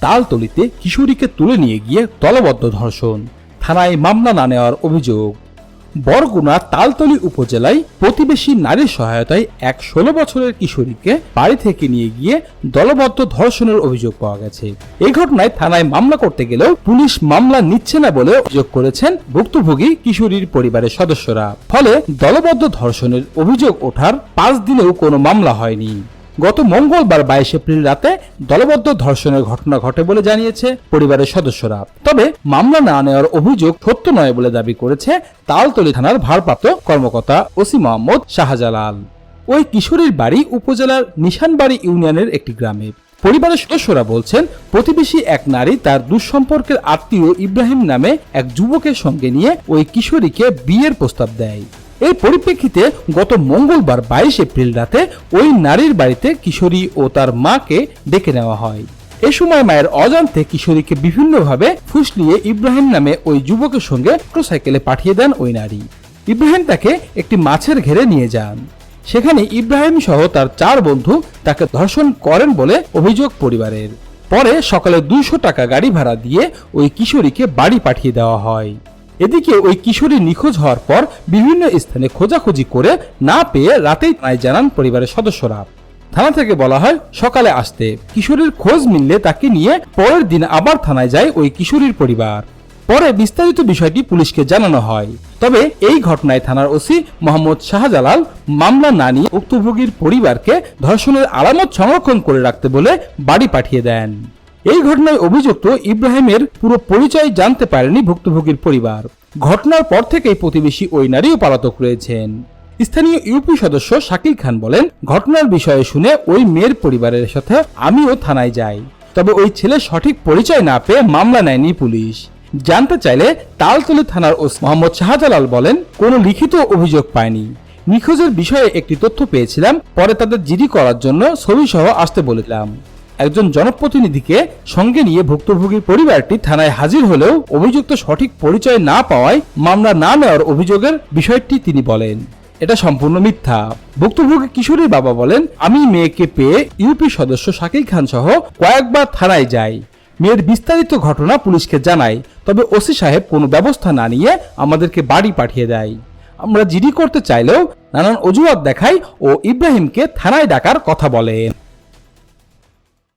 তালতলিতে কিশোরীকে তুলে নিয়ে গিয়ে দলবদ্ধ ধর্ষণ। থানায় মামলা না নেওয়ার অভিযোগ। বরগুনা তালতলি উপজেলায় প্রতিবেশী নারীর সহায়তায় এক ষোলো বছরের কিশোরীকে বাড়ি থেকে নিয়ে গিয়ে দলবদ্ধ ধর্ষণের অভিযোগ পাওয়া গেছে। এই ঘটনায় থানায় মামলা করতে গেলেও পুলিশ মামলা নিচ্ছে না বলে অভিযোগ করেছেন ভুক্তভোগী কিশোরীর পরিবারের সদস্যরা। ফলে দলবদ্ধ ধর্ষণের অভিযোগ ওঠার পাঁচ দিনেও কোনো মামলা হয়নি। গত মঙ্গলবার বাইশ এপ্রিল রাতে দলবদ্ধ ধর্ষণের ঘটনা ঘটে বলে জানিয়েছে পরিবারের সদস্যরা। তবে মামলা না নেওয়ার অভিযোগ সত্য নয় বলে দাবি করেছে তালতলি থানার ভারপ্রাপ্ত কর্মকর্তা ওসি মোহাম্মদ শাহজালাল। ওই কিশোরীর বাড়ি উপজেলার নিশানবাড়ি ইউনিয়নের একটি গ্রামে। পরিবারের সদস্যরা বলছেন, প্রতিবেশী এক নারী তার দুঃসম্পর্কের আত্মীয় ইব্রাহিম নামে এক যুবকের সঙ্গে নিয়ে ওই কিশোরীকে বিয়ের প্রস্তাব দেয়। এই পরিপ্রেক্ষিতে গত মঙ্গলবার বাইশ এপ্রিল রাতে ওই নারীর বাড়িতে কিশোরী ও তার মাকে ডেকে নেওয়া হয়। এ সময় মায়ের অজান্তে কিশোরীকে বিভিন্নভাবে ফুসলিয়ে ইব্রাহিম নামে ওই যুবকের সঙ্গে মোটরসাইকেলে পাঠিয়ে দেন ওই নারী। ইব্রাহিম তাকে একটি মাছের ঘেরে নিয়ে যান। সেখানে ইব্রাহিম সহ তার চার বন্ধু তাকে ধর্ষণ করেন বলে অভিযোগ পরিবারের। পরে সকালে দুশো টাকা গাড়ি ভাড়া দিয়ে ওই কিশোরীকে বাড়ি পাঠিয়ে দেওয়া হয়। এদিকে ওই কিশোরী নিখোঁজ হওয়ার পর বিভিন্ন স্থানে খোঁজাখুঁজি করে না পেয়ে রাতেই থানায় জানান পরিবারের সদস্যরা। থানা থেকে বলা হয়, সকালে আসতে কিশোরীর খোঁজ মিললে তাকে নিয়ে পরের দিন আবার থানায় যায় ওই কিশোরীর পরিবার। পরে বিস্তারিত বিষয়টি পুলিশকে জানানো হয়। তবে এই ঘটনায় থানার ওসি মোহাম্মদ শাহজালাল মামলা না নিয়ে উক্তভোগীর পরিবারকে ধর্ষণের আলামত সংরক্ষণ করে রাখতে বলে বাড়ি পাঠিয়ে দেন। এই ঘটনায় অভিযুক্ত ইব্রাহিমের পুরো পরিচয় জানতে পারেনি ভুক্তভোগীর পরিবার। ঘটনার পর থেকেই প্রতিবেশী ওই নারীও পলাতক রয়েছেন। স্থানীয় ইউপি সদস্য শাকিল খান বলেন, ঘটনার বিষয়ে শুনে ওই মেয়ের পরিবারের সাথে আমিও থানায় যাই। তবে ওই ছেলে সঠিক পরিচয় না পেয়ে মামলা নেয়নি পুলিশ। জানতে চাইলে তালতলি থানার ওস মোহাম্মদ শাহজালাল বলেন, কোনো লিখিত অভিযোগ পায়নি নিখোঁজের বিষয়ে একটি তথ্য পেয়েছিলাম, পরে তাদের জিডি করার জন্য ছবি সহ আসতে বলেছিলাম। একজন জনপ্রতিনিধিকে সঙ্গে নিয়ে ভুক্তভোগীর পরিবারটি থানায় হাজির হলেও অভিযুক্ত সঠিক পরিচয় না পাওয়ায় মামলা না নেওয়ার অভিযোগের বিষয়টি তিনি বলেন। এটা সম্পূর্ণ মিথ্যা। ভুক্তভোগী কিশোরীর বাবা বলেন, আমি মেয়েকে পেয়ে ইউপি সদস্য শাকিল খান সহ কয়েকবার থানায় যাই। মেয়ের বিস্তারিত ঘটনা পুলিশকে জানায় তবে ওসি সাহেব কোনো ব্যবস্থা না নিয়ে আমাদেরকে বাড়ি পাঠিয়ে দেয়। আমরা জিডি করতে চাইলেও নানান অজুহাত দেখাই ও ইব্রাহিমকে থানায় ডাকার কথা বলেন।